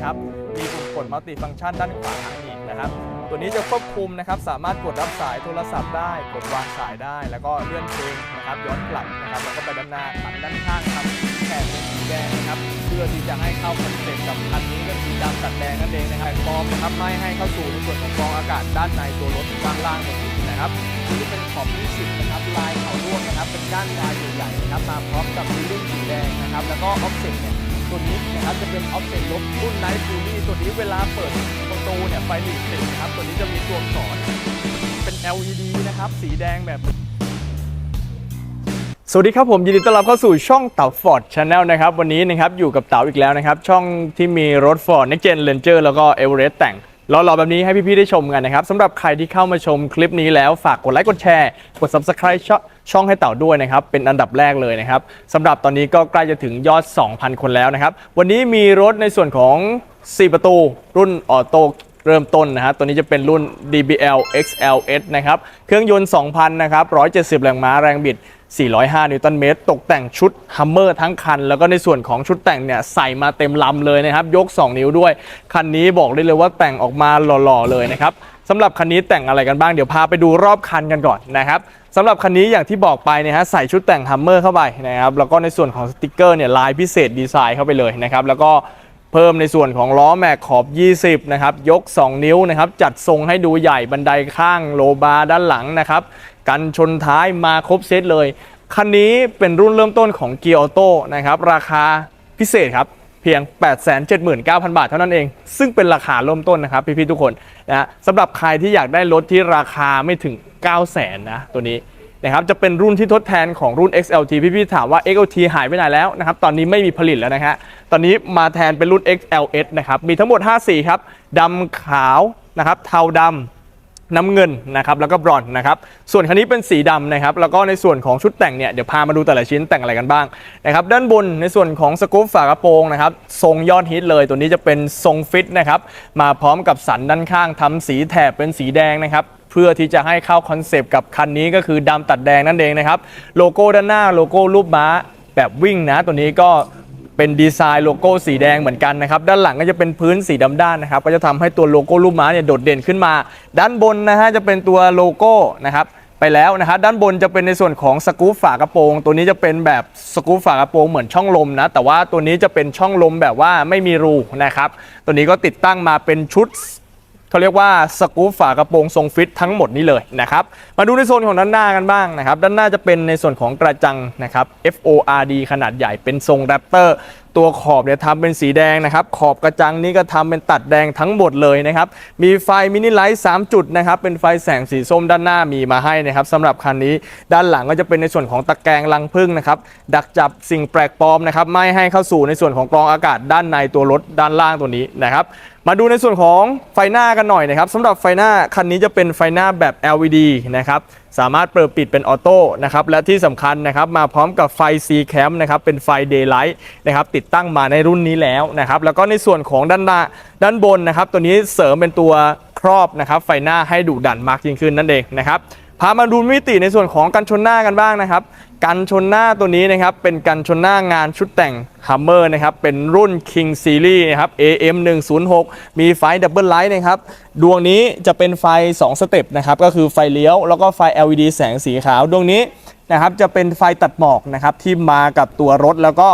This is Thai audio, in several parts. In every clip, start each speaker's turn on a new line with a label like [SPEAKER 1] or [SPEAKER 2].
[SPEAKER 1] นะครับ มีปุ่มกดมัลติฟังก์ชันด้านขวาอีกนะครับ ตัวนี้จะควบคุมนะครับ สามารถกดรับสายโทรศัพท์ได้ กดวางสายได้ แล้วก็เลื่อนเพลงนะครับ ย้อนกลับนะครับ แล้วก็ไปด้านหน้าตัดด้านข้างครับแถบเป็นสีแดงนะครับ เพื่อที่จะให้เข้าคอนเซ็ปต์กับคันนี้ก็คือดำตัดแดงนั่นเองนะครับฟอร์มนะครับไม่ให้เข้าสู่ในส่วนของกรองอากาศด้านในตัวรถด้านล่างตรงนี้นะครับนี่เป็นขอบ20นะครับลายเขาร่วงนะครับ เป็นก้านยาวใหญ่ๆนะครับมาพร้อมกับฟิลลิ่งสีแดงนะครับ แล้วก็ออฟเซ็ตเนี่ย ตัวนี้นะครับจะเป็นออฟเซ็ตลบรุ่นไนท์ฟูรี่ตัวนี้เวลาเปิดประตูเนี่ยไฟหลีติดนะครับตัวนี้จะมีตัวอักษรเป็น LED นะครับ สีแดงแบบสวัสดีครับผมยินดีต้อนรับเข้าสู่ช่องเต่าฟอร์ดชาแนลนะครับวันนี้นะครับอยู่กับเต่าอีกแล้วนะครับ ช่องที่มีรถ Ford Next Gen Ranger แล้วก็ Everest แต่งรอๆแบบนี้ให้พี่ๆได้ชมกันนะครับสำหรับใครที่เข้ามาชมคลิปนี้แล้วฝากกดไลค์กดแชร์ กด Subscribe ช่อง ช่องให้เต่าด้วยนะครับเป็นอันดับแรกเลยนะครับสำหรับตอนนี้ก็ใกล้จะถึงยอด 2,000 คนแล้วนะครับ วันนี้มีรถในส่วนของ 4 ประตู รุ่นออโต้เริ่มต้นนะฮะตัวนี้จะเป็นรุ่น DBL XLS นะครับ เครื่องยนต์ 2,000 นะครับ 170 แรงม้าแรงบิด 405 นิวตันเมตร ตกแต่งชุดฮัมเมอร์ทั้งคัน แล้วก็ในส่วนของชุดแต่งเนี่ยใส่มาเต็มลำเลยนะครับ ยก 2 นิ้วด้วย คันนี้บอกได้เลยว่าแต่งออกมาหล่อๆเลยนะครับสำหรับคันนี้แต่งอะไรกันบ้างเดี๋ยวพาไปดูรอบคันกันก่อนนะครับสำหรับคันนี้อย่างที่บอกไปนะฮะใส่ชุดแต่งฮัมเมอร์เข้าไปนะครับแล้วก็ในส่วนของสติกเกอร์เนี่ยลายพิเศษดีไซน์เข้าไปเลยนะครับแล้วก็เพิ่มในส่วนของล้อแม็กขอบ 20 นะครับ ยก 2 นิ้วนะครับ จัดทรงให้ดูใหญ่บันไดข้างโลบาร์ด้านหลังนะครับ กันชนท้ายมาครบเซตเลย คันนี้เป็นรุ่นเริ่มต้นของเกียร์ออโต้นะครับ ราคาพิเศษครับ เพียง 879,000 บาทเท่านั้นเอง ซึ่งเป็นราคาเริ่มต้นนะครับ พี่ๆทุกคนนะสำหรับใครที่อยากได้รถที่ราคาไม่ถึง 900,000นะตัวนี้นะครับจะเป็นรุ่นที่ทดแทนของรุ่น XLT พี่ๆถามว่า XLT หายไปไหนแล้วนะครับ ตอนนี้ไม่มีผลิตแล้วนะฮะ ตอนนี้มาแทนเป็นรุ่น XLS นะครับ มีทั้งหมด 5 สีครับ ดำขาวนะครับ เทาดำ น้ำเงินนะครับแล้วก็บรอนซ์นะครับส่วนคันนี้เป็นสีดำนะครับแล้วก็ในส่วนของชุดแต่งเนี่ยเดี๋ยวพามาดูแต่ละชิ้นแต่งอะไรกันบ้างนะครับด้านบนในส่วนของสกู๊ปฝากระโปรงนะครับทรงยอดฮิตเลย ตัวนี้จะเป็นทรงฟิตนะครับมาพร้อมกับสันด้านข้างทำสีแถบเป็นสีแดงนะครับเพื่อที่จะให้เข้าคอนเซปต์กับคันนี้ก็คือดำตัดแดงนั่นเองนะครับโลโก้ด้านหน้าโลโก้รูปม้าแบบวิ่งนะตัวนี้ก็ เป็นดีไซน์โลโก้สีแดงเหมือนกันนะครับด้านหลังก็จะเป็นพื้นสีดำด้านนะครับก็จะทำให้ตัวโลโก้ลูกม้าเนี่ยโดดเด่นขึ้นมา ด้านบนนะฮะจะเป็นตัวโลโก้นะครับไปแล้วนะครับด้านบนจะเป็นในส่วนของสกู๊ปฝากระโปรง ตัวนี้จะเป็นแบบสกู๊ปฝากระโปรงเหมือนช่องลมนะแต่ว่าตัวนี้จะเป็นช่องลมแบบว่าไม่มีรูนะครับตัวนี้ก็ติดตั้งมาเป็นชุด เขาเรียกว่าสกู๊ปฝากระโปรงทรงฟิตทั้งหมดนี้เลยนะครับ มาดูในโซนของด้านหน้ากันบ้างนะครับ ด้านหน้าจะเป็นในส่วนของกระจังนะครับ FORD ขนาดใหญ่เป็นทรงแรปเตอร์ตัวขอบเนี่ยทำเป็นสีแดงนะครับ ขอบกระจังนี้ก็ทำเป็นตัดแดงทั้งหมดเลยนะครับ มีไฟมินิไลท์3จุดนะครับ เป็นไฟแสงสีส้มด้านหน้ามีมาให้นะครับสำหรับคันนี้ด้านหลังก็จะเป็นในส่วนของตะแกรงลังพึ่งนะครับ ดักจับสิ่งแปลกปลอมนะครับ ไม่ให้เข้าสู่ในส่วนของกรองอากาศด้านในตัวรถด้านล่างตัวนี้นะครับมาดูในส่วนของไฟหน้ากันหน่อยนะครับสำหรับไฟหน้าคันนี้จะเป็นไฟหน้าแบบ LED นะครับสามารถเปิดปิดเป็นออโต้นะครับและที่สำคัญนะครับมาพร้อมกับไฟ C cam นะครับเป็นไฟ Daylight นะครับติดตั้งมาในรุ่นนี้แล้วนะครับแล้วก็ในส่วนของด้านหน้าด้านบนนะครับตัวนี้เสริมเป็นตัวครอบนะครับไฟหน้าให้ดุดันมากยิ่งขึ้นนั่นเองนะครับพามาดูมิติในส่วนของกันชนหน้ากันบ้างนะครับ กันชนหน้าตัวนี้นะครับ เป็นกันชนหน้างานชุดแต่ง Hummer นะครับ เป็นรุ่น King Series นะครับ AM 106มีไฟดับเบิลไลท์นะครับ ดวงนี้จะเป็นไฟ 2 สเต็ปนะครับ ก็คือไฟเลี้ยว แล้วก็ไฟ LED แสงสีขาว ดวงนี้นะครับจะเป็นไฟตัดหมอกนะครับที่มากับตัวรถแล้วก็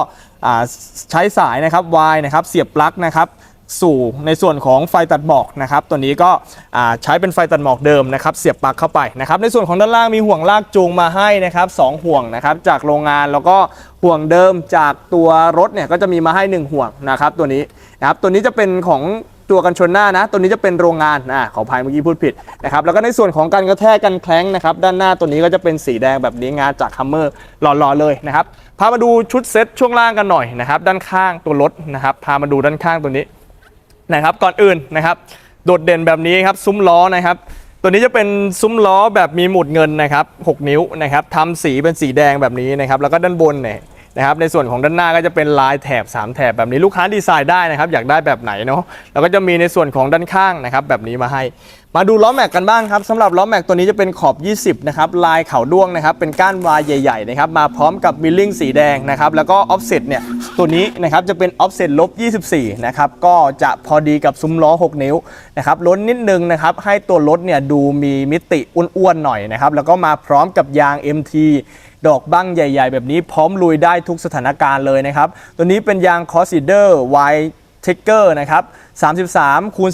[SPEAKER 1] ใช้สายนะครับ Y นะครับเสียบปลั๊กนะครับ สู่ในส่วนของไฟตัดหมอกนะครับตัวนี้ก็ใช้เป็นไฟตัดหมอกเดิมนะครับเสียบปลั๊กเข้าไปนะครับในส่วนของด้านล่างมีห่วงลากจูงมาให้นะครับสองห่วงนะครับจากโรงงานแล้วก็ห่วงเดิมจากตัวรถเนี่ยก็จะมีมาให้หนึ่งห่วงนะครับตัวนี้นะครับตัวนี้จะเป็นของตัวกันชนหน้านะ ตัวนี้จะเป็นโรงงานอ่าขออภัยเมื่อกี้พูดผิดนะครับ แล้วก็ในส่วนของการกระแทกกันแคล้งนะครับ ด้านหน้าตัวนี้ก็จะเป็นสีแดงแบบนี้งานจากฮัมเมอร์หล่อๆเลยนะครับ พามาดูชุดเซ็ตช่วงล่างกันหน่อยนะครับ ด้านข้างตัวรถนะครับ พามาดูด้านข้างตัวนี้ นะครับก่อนอื่นนะครับโดดเด่นแบบนี้ครับซุ้มล้อนะครับตัวนี้จะเป็นซุ้มล้อแบบมีหมุดเงินนะครับ6นิ้วนะครับทำสีเป็นสีแดงแบบนี้นะครับแล้วก็ด้านบนเนี่ย นะครับในส่วนของด้านหน้าก็จะเป็นลายแถบ 3 แถบแบบนี้ลูกค้าดีไซน์ได้นะครับอยากได้แบบไหนเนาะแล้วก็จะมีในส่วนของด้านข้างนะครับแบบนี้มาให้ มาดูล้อแม็กกันบ้างครับสำหรับล้อแม็กตัวนี้จะเป็นขอบ 20 นะครับลายเขาด้วงนะครับเป็นก้านวายใหญ่ๆนะครับมาพร้อมกับมิลลิ่งสีแดงนะครับแล้วก็ออฟเซ็ตเนี่ยตัวนี้นะครับจะเป็นออฟเซ็ตลบ 24 นะครับก็จะพอดีกับซุ้มล้อ 6 นิ้วนะครับล้นนิดนึงนะครับให้ตัวรถเนี่ยดูมีมิติอ้วนๆหน่อยนะครับแล้วก็มาพร้อมกับยาง MT ดอกบั้งใหญ่ ๆ แบบนี้พร้อมลุยได้ทุกสถานการณ์เลยนะครับ ตัวนี้เป็นยางคอสิเดอร์ Y เทคเกอร์นะครับ33คูณ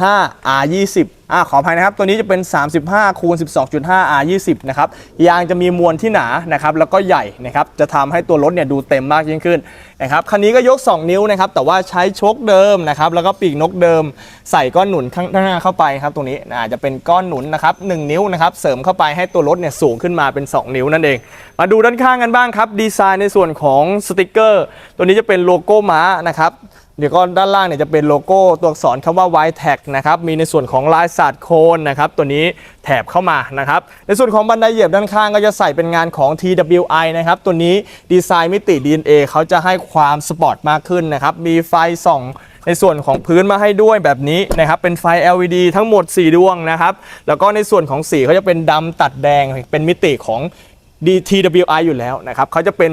[SPEAKER 1] 12.5 R 20อ่าขออภัยนะครับ ตัวนี้จะเป็น 35คูณ12.5 R 20นะครับยางจะมีมวลที่หนานะครับแล้วก็ใหญ่นะครับจะทำให้ตัวรถเนี่ยดูเต็มมากยิ่งขึ้นนะครับคันนี้ก็ยก 2 นิ้วนะครับแต่ว่าใช้ชคเดิมนะครับแล้วก็ปีกนกเดิม ใส่ก้อนหนุนข้างหน้าเข้าไปครับตรงนี้อาจจะเป็นก้อนหนุนนะครับ1นิ้วนะครับเสริมเข้าไปให้ตัวรถเนี่ยสูงขึ้นมาเป็น 2 นิ้วนั่นเอง มาดูด้านข้างกันบ้างครับดีไซน์ในส่วนของสติกเกอร์ ตัวนี้จะเป็นโลโก้ม้านะครับ เดี๋ยวก็ด้านล่างเนี่ยจะเป็นโลโก้ตัวอักษรคำว่า y t a g นะครับ มีในส่วนของลายศาสตร์โคนนะครับ ตัวนี้แถบเข้ามานะครับ ในส่วนของบันไดเหยียบด้านข้างก็จะใส่เป็นงานของ TWI นะครับ ตัวนี้ดีไซน์มิติ DNA เขาจะให้ความสปอร์ตมากขึ้นนะครับ มีไฟส่องในส่วนของพื้นมาให้ด้วยแบบนี้นะครับเป็นไฟ LED ทั้งหมด 4 ดวงนะครับ แล้วก็ในส่วนของสีเขาจะเป็นดำตัดแดงเป็นมิติของ DTWI อยู่แล้วนะครับเขาจะเป็น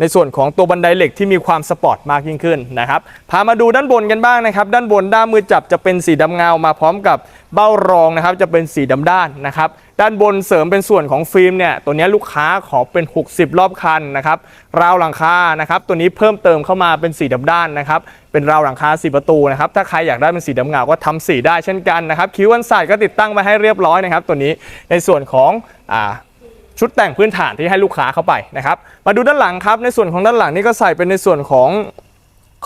[SPEAKER 1] ในส่วนของตัวบันไดเหล็กที่มีความสปอร์ตมากยิ่งขึ้นนะครับ พามาดูด้านบนกันบ้างนะครับ ด้านบนด้ามมือจับจะเป็นสีดำเงามาพร้อมกับเบ้ารองนะครับ จะเป็นสีดำด้านนะครับ ด้านบนเสริมเป็นส่วนของฟิล์มเนี่ยตัวนี้ลูกค้าขอเป็น 60 รอบคันนะครับ ราวหลังคานะครับ ตัวนี้เพิ่มเติมเข้ามาเป็นสีดำด้านนะครับ เป็นราวหลังคาสีประตูนะครับ ถ้าใครอยากได้เป็นสีดำเงาก็ทำสีได้เช่นกันนะครับ คิ้วอันสายก็ติดตั้งมาให้เรียบร้อยนะครับ ตัวนี้ในส่วนของอ่า ชุดแต่งพื้นฐานที่ให้ลูกค้าเข้าไปนะครับ มาดูด้านหลังครับ ในส่วนของด้านหลังนี่ก็ใส่เป็นในส่วนของ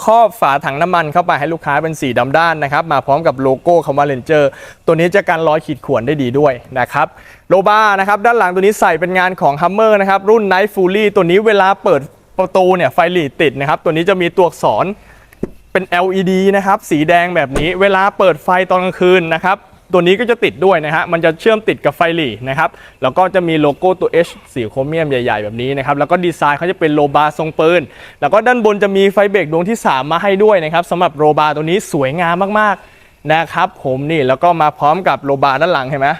[SPEAKER 1] ครอบฝาถังน้ำมันเข้าไปให้ลูกค้าเป็นสีดำด้านนะครับ มาพร้อมกับโลโก้คำว่าเลนเจอร์ตัวนี้จะกันรอยขีดข่วนได้ดีด้วยนะครับโลบานะครับด้านหลังตัวนี้ใส่เป็นงานของ Hummer นะครับรุ่น Night Fury ตัวนี้เวลาเปิดประตูเนี่ยไฟหลีดติดนะครับตัวนี้จะมีตัวอักษรเป็น LED นะครับสีแดงแบบนี้เวลาเปิดไฟตอนกลางคืนนะครับ ตัวนี้ก็จะติดด้วยนะฮะ มันจะเชื่อมติดกับไฟหลีนะครับ แล้วก็จะมีโลโก้ตัว H สีโครเมียมใหญ่ ๆ แบบนี้นะครับ แล้วก็ดีไซน์เขาจะเป็นโลบาร์ทรงปืน แล้วก็ด้านบนจะมีไฟเบรกดวงที่ 3 มาให้ด้วยนะครับสำหรับโลบาร์ตัวนี้สวยงามมากๆนะครับผมนี่ แล้วก็มาพร้อมกับโลบาร์ด้านหลังเห็นไหม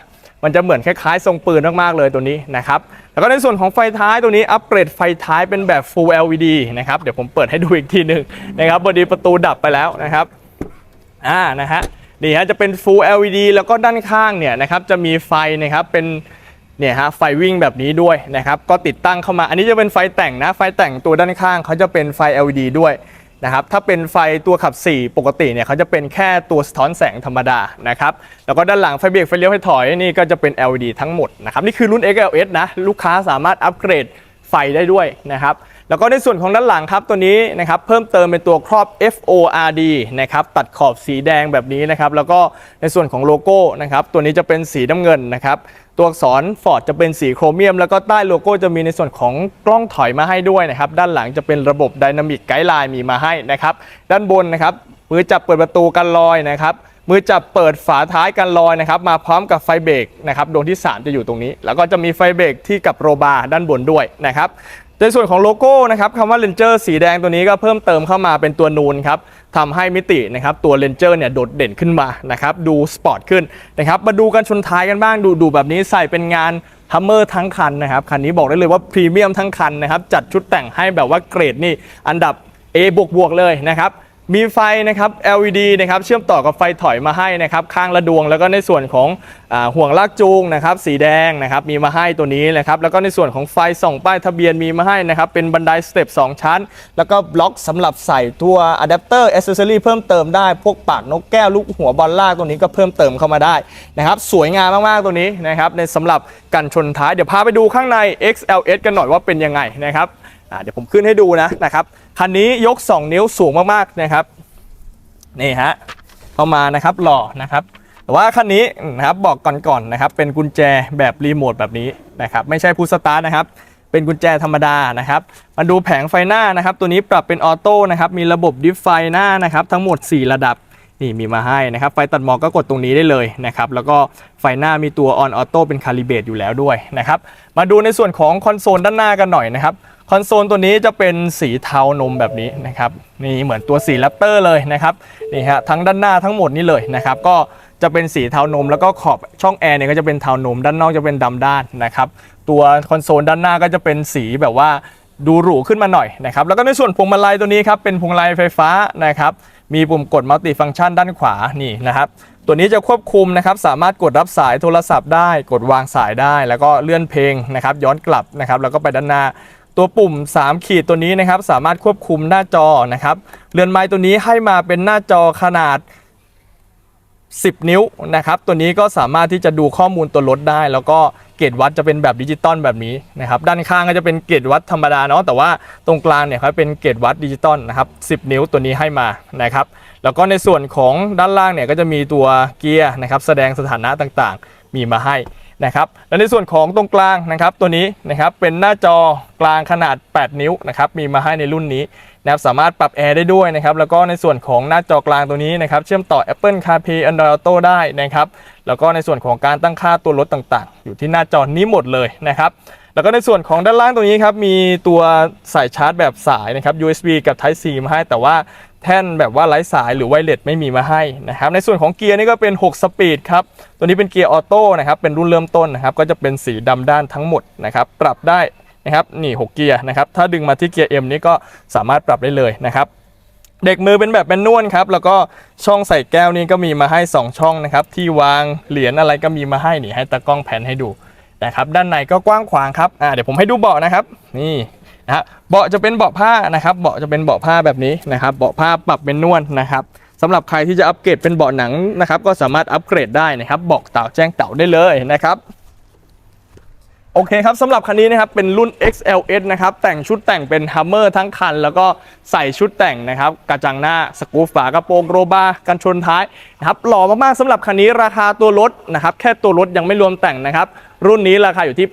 [SPEAKER 1] มันจะเหมือนคล้ายๆ ทรงปืนมากๆเลยตัวนี้นะครับ แล้วก็ในส่วนของไฟท้ายตัวนี้อัปเกรดไฟท้ายเป็นแบบ Full LED นะครับ เดี๋ยวผมเปิดให้ดูอีกทีหนึ่งนะครับพอดีประตูดับไปแล้วนะครับ อ่า นะฮะ นี่ฮะจะเป็น Full LED แล้วก็ด้านข้างเนี่ยนะครับจะมีไฟนะครับเป็นเนี่ยฮะไฟวิ่งแบบนี้ด้วยนะครับก็ติดตั้งเข้ามา อันนี้จะเป็นไฟแต่งนะไฟแต่งตัวด้านข้างเขาจะเป็นไฟ LED ด้วยนะครับถ้าเป็นไฟตัวขับ 4 ปกติเนี่ยเขาจะเป็นแค่ตัวสะท้อนแสงธรรมดานะครับแล้วก็ด้านหลังไฟเบรกไฟเลี้ยวไฟถอยนี่ก็จะเป็น LED ทั้งหมดนะครับนี่คือรุ่น XLS นะลูกค้าสามารถอัปเกรดไฟได้ด้วยนะครับ แล้วก็ในส่วนของด้านหลังครับตัวนี้นะครับเพิ่มเติมเป็นตัวครอบ FORD นะครับตัดขอบสีแดงแบบนี้นะครับแล้วก็ในส่วนของโลโก้นะครับตัวนี้จะเป็นสีน้ำเงินนะครับตัวอักษร Ford จะเป็นสีโครเมียม แล้วก็ใต้โลโก้จะมีในส่วนของกล้องถอยมาให้ด้วยนะครับด้านหลังจะเป็นระบบ Dynamic Guideline มีมาให้นะครับด้านบนนะครับมือจับเปิดประตูกันลอยนะครับมือจับเปิดฝาท้ายกันลอยนะครับมาพร้อมกับไฟเบรกนะครับดวงที่ 3 จะอยู่ตรงนี้ แล้วก็จะมีไฟเบรกที่กับโรบาร์ด้านบนด้วยนะครับ ในส่วนของโลโก้นะครับคำว่าเลนเจอร์สีแดงตัวนี้ก็เพิ่มเติมเข้ามาเป็นตัวนูนครับทำให้มิตินะครับตัวเลนเจอร์เนี่ยโดดเด่นขึ้นมานะครับดูสปอร์ตขึ้นนะครับมาดูกันชนท้ายกันบ้างดูดูแบบนี้ใส่เป็นงานฮัมเมอร์ทั้งคันนะครับคันนี้บอกได้เลยว่าพรีเมียมทั้งคันนะครับจัดชุดแต่งให้แบบว่าเกรดนี่อันดับ A บวกบวกเลยนะครับ มีไฟนะครับ LED นะครับเชื่อมต่อกับไฟถอยมาให้นะครับข้างละดวง แล้วก็ในส่วนของอห่วงลากจูงนะครับสีแดงนะครับมีมาให้ตัวนี้นะครับแล้วก็ในส่วนของไฟส่องป้ายทะเบียนมีมาให้นะครับเป็นบันไดสเต็ป2ชั้น แล้วก็บล็อกสำหรับใส่ตัวอะแดปเตอร์อ c เซ s ซอรี่เพิ่มเติมได้ พวกปากนกแก้วลูกหัวบอลลากตัวนี้ก็เพิ่มเติมเข้ามาได้นะครับสวยงามมากๆตัวนี้นะครับในสำหรับกันชนท้ายเดี๋ยวพาไปดูข้างใน XLS กันหน่อยว่าเป็นยังไงนะครับเดี๋ยวผมขึ้นให้ดูนะนะครับคันนี้ยก 2 นิ้วสูงมากๆนะครับนี่ฮะเข้ามานะครับหล่อนะครับแต่ว่าคันนี้นะครับบอกก่อนๆนะครับ เป็นกุญแจแบบรีโมทแบบนี้นะครับไม่ใช่พุสตาร์นะครับเป็นกุญแจธรรมดานะครับมาดูแผงไฟหน้านะครับ ตัวนี้ปรับเป็นออโต้นะครับมีระบบดิฟไฟหน้านะครับทั้งหมด 4 ระดับ นี่มีมาให้นะครับ ไฟตัดหมอกก็กดตรงนี้ได้เลยนะครับ แล้วก็ไฟหน้ามีตัว on auto เป็นคาลิเบตอยู่แล้วด้วยนะครับ มาดูในส่วนของคอนโซลด้านหน้ากันหน่อยนะครับ คอนโซลตัวนี้จะเป็นสีเทานมแบบนี้นะครับนี่เหมือนตัวสีแรปเตอร์เลยนะครับนี่ฮะทั้งด้านหน้าทั้งหมดนี่เลยนะครับ ก็จะเป็นสีเทานม แล้วก็ขอบช่องแอร์เนี่ยก็จะเป็นเทานม ด้านนอกจะเป็นดำด้านนะครับ ตัวคอนโซลด้านหน้าก็จะเป็นสีแบบว่า ดูหรูขึ้นมาหน่อยนะครับแล้วก็ในส่วนพวงมาลัยตัวนี้ครับเป็นพวงมาลัยไฟฟ้านะครับมีปุ่มกดมัลติฟังก์ชันด้านขวานี่นะครับตัวนี้จะควบคุมนะครับสามารถกดรับสายโทรศัพท์ได้ กดวางสายได้ แล้วก็เลื่อนเพลงนะครับย้อนกลับนะครับแล้วก็ไปด้านหน้าตัวปุ่ม 3 ขีดตัวนี้นะครับสามารถควบคุมหน้าจอนะครับเรือนไม้ตัวนี้ให้มาเป็นหน้าจอขนาด 10 นิ้วนะครับตัวนี้ก็สามารถที่จะดูข้อมูลตัวรถได้ แล้วก็เกจวัดจะเป็นแบบดิจิตอลแบบนี้นะครับด้านข้างก็จะเป็นเกจวัดธรรมดาเนาะแต่ว่าตรงกลางเนี่ยเขาเป็นเกจวัดดิจิตอลนะครับ10 นิ้วตัวนี้ให้มานะครับแล้วก็ในส่วนของด้านล่างเนี่ยก็จะมีตัวเกียร์นะครับแสดงสถานะต่างๆ มีมาให้นะครับและในส่วนของตรงกลางนะครับตัวนี้นะครับเป็นหน้าจอกลางขนาด 8 นิ้วนะครับมีมาให้ในรุ่นนี้ นะครับสามารถปรับแอร์ได้ด้วยนะครับแล้วก็ในส่วนของหน้าจอกลางตัวนี้นะครับเชื่อมต่อ Apple CarPlay Android Auto ได้นะครับแล้วก็ในส่วนของการตั้งค่าตัวรถต่างๆ อยู่ที่หน้าจอนี้หมดเลยนะครับแล้วก็ในส่วนของด้านล่างตรงนี้ครับมีตัวสายชาร์จแบบสายนะครับ USB กับ Type C มาให้แต่ว่าแท่นแบบว่าไร้สายหรือไวเลสไม่มีมาให้นะครับในส่วนของเกียร์นี่ก็เป็น 6 สปีดครับ ตัวนี้เป็นเกียร์ออโต้นะครับเป็นรุ่นเริ่มต้นนะครับก็จะเป็นสีดำด้านทั้งหมดนะครับปรับได้ นะครับนี่6เกียร์นะครับถ้าดึงมาที่เกียร์ M นี่ก็สามารถปรับได้เลยนะครับเด็กมือเป็นแบบเป็นนวลครับแล้วก็ช่องใส่แก้วนี่ก็มีมาให้ 2 ช่องนะครับที่วางเหรียญอะไรก็มีมาให้นี่ให้ตากล้องแผ่นให้ดูนะครับด้านในก็กว้างขวางครับอ่าเดี๋ยวผมให้ดูเบาะนะครับนี่นะฮะเบาะจะเป็นเบาะผ้านะครับเบาะจะเป็นเบาะผ้าแบบนี้นะครับเบาะผ้าปรับเป็นนวลนะครับสำหรับใครที่จะอัปเกรดเป็นเบาะหนังนะครับก็สามารถอัปเกรดได้นะครับบอกเต่าแจ้งเต่าได้เลยนะครับ โอเคครับสำหรับคันนี้นะครับเป็นรุ่น XLS นะครับแต่งชุดแต่งเป็น Hummer ทั้งคัน แล้วก็ใส่ชุดแต่งนะครับกระจังหน้าสกู๊ปฝากระโปรงโรบาร์กันชนท้ายนะครับหล่อมากๆสำหรับคันนี้ราคาตัวรถนะครับแค่ตัวรถยังไม่รวมแต่งนะครับรุ่นนี้ราคาอยู่ที่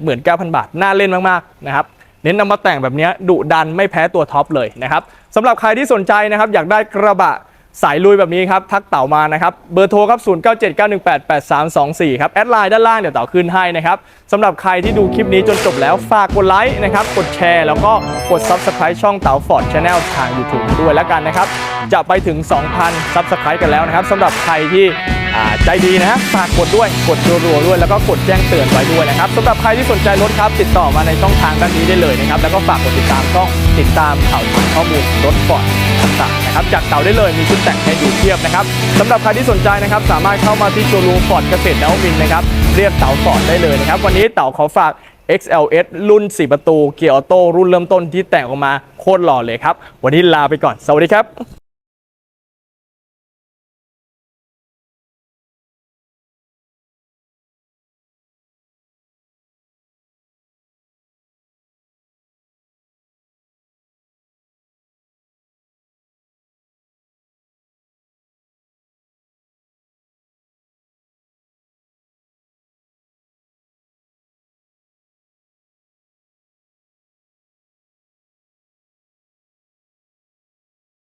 [SPEAKER 1] 879,000 บาท น่าเล่นมากๆนะครับเน้นนำมาแต่งแบบนี้ดุดันไม่แพ้ตัวท็อปเลยนะครับสำหรับใครที่สนใจนะครับอยากได้กระบะ สายลุยแบบนี้ครับ ทักเต่ามานะครับ เบอร์โทรครับ 0979188324 ครับ แอดไลน์ด้านล่างเดี๋ยวเต่าขึ้นให้นะครับสำหรับใครที่ดูคลิปนี้จนจบแล้วฝากกดไลค์นะครับ กดแชร์ แล้วก็กด Subscribe ช่องเต่าฟอร์ดชาแนลทาง YouTube ด้วยแล้วกันนะครับ จะไปถึง 2,000 Subscribe กันแล้วนะครับสำหรับใครที่ ใจดีนะฮะฝากกดด้วยกดรัวๆด้วย แล้วก็กดแจ้งเตือนไว้ด้วยนะครับสำหรับใครที่สนใจรถครับ ติดต่อมาในช่องทางด้านนี้ได้เลยนะครับ แล้วก็ฝากกดติดตามช่องติดตามข่าวสารข้อมูลรถฟอร์ดต่างๆนะครับจากเต่าได้เลยมีชุดแต่งให้ดูเทียบนะครับสำหรับใครที่สนใจนะครับ สามารถเข้ามาที่โชว์รูมฟอร์ดเกษตรนวมินนะครับเรียกเต่าฟอร์ดได้เลยนะครับ วันนี้เต่าขอฝาก XLS รุ่น 4 ประตู เกียร์ออโต้รุ่นเริ่มต้นที่แต่งออกมาโคตรหล่อเลยครับ วันนี้ลาไปก่อน สวัสดีครับ